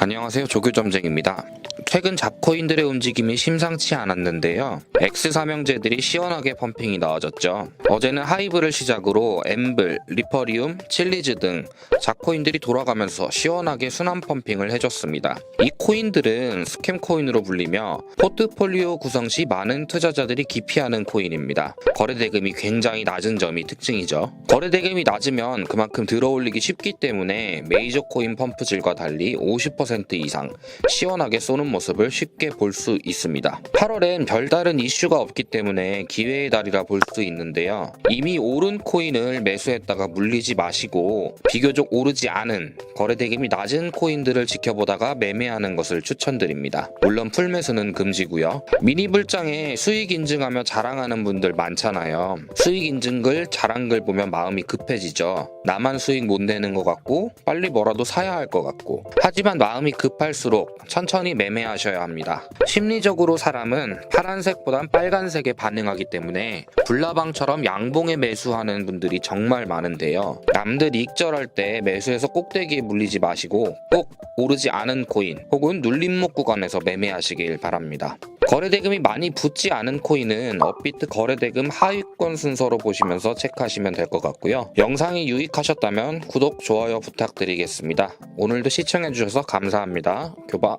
안녕하세요. 조교점쟁입니다. 최근 잡코인들의 움직임이 심상치 않았는데요. X 삼형제들이 시원하게 펌핑이 나와졌죠. 어제는 하이브를 시작으로 엠블, 리퍼리움, 칠리즈 등 잡코인들이 돌아가면서 시원하게 순환 펌핑을 해줬습니다. 이 코인들은 스캠 코인으로 불리며 포트폴리오 구성 시 많은 투자자들이 기피하는 코인입니다. 거래 대금이 굉장히 낮은 점이 특징이죠. 거래 대금이 낮으면 그만큼 들어올리기 쉽기 때문에 메이저 코인 펌프질과 달리 50% 이상 시원하게 쏘는 모습을 쉽게 볼 수 있습니다. 8월엔 별다른 이슈가 없기 때문에 기회의 달이라 볼 수 있는데요. 이미 오른 코인을 매수했다가 물리지 마시고 비교적 오르지 않은 거래 대금이 낮은 코인들을 지켜보다가 매매하는 것을 추천드립니다. 물론 풀매수는 금지고요. 미니 불장에 수익 인증하며 자랑하는 분들 많잖아요. 수익 인증글 자랑글 보면 마음이 급해지죠. 나만 수익 못 내는 것 같고 빨리 뭐라도 사야 할 것 같고 하지만 마음이 급할수록 천천히 매매하셔야 합니다. 심리적으로 사람은 파란색보단 빨간색에 반응하기 때문에 불나방처럼 양봉에 매수하는 분들이 정말 많은데요. 남들 익절할 때 매수해서 꼭대기에 물리지 마시고 꼭 오르지 않은 코인 혹은 눌림목 구간에서 매매하시길 바랍니다. 거래대금이 많이 붙지 않은 코인은 업비트 거래대금 하위권 순서로 보시면서 체크하시면 될 것 같고요. 영상이 유익하셨다면 구독, 좋아요 부탁드리겠습니다. 오늘도 시청해주셔서 감사합니다. 교바.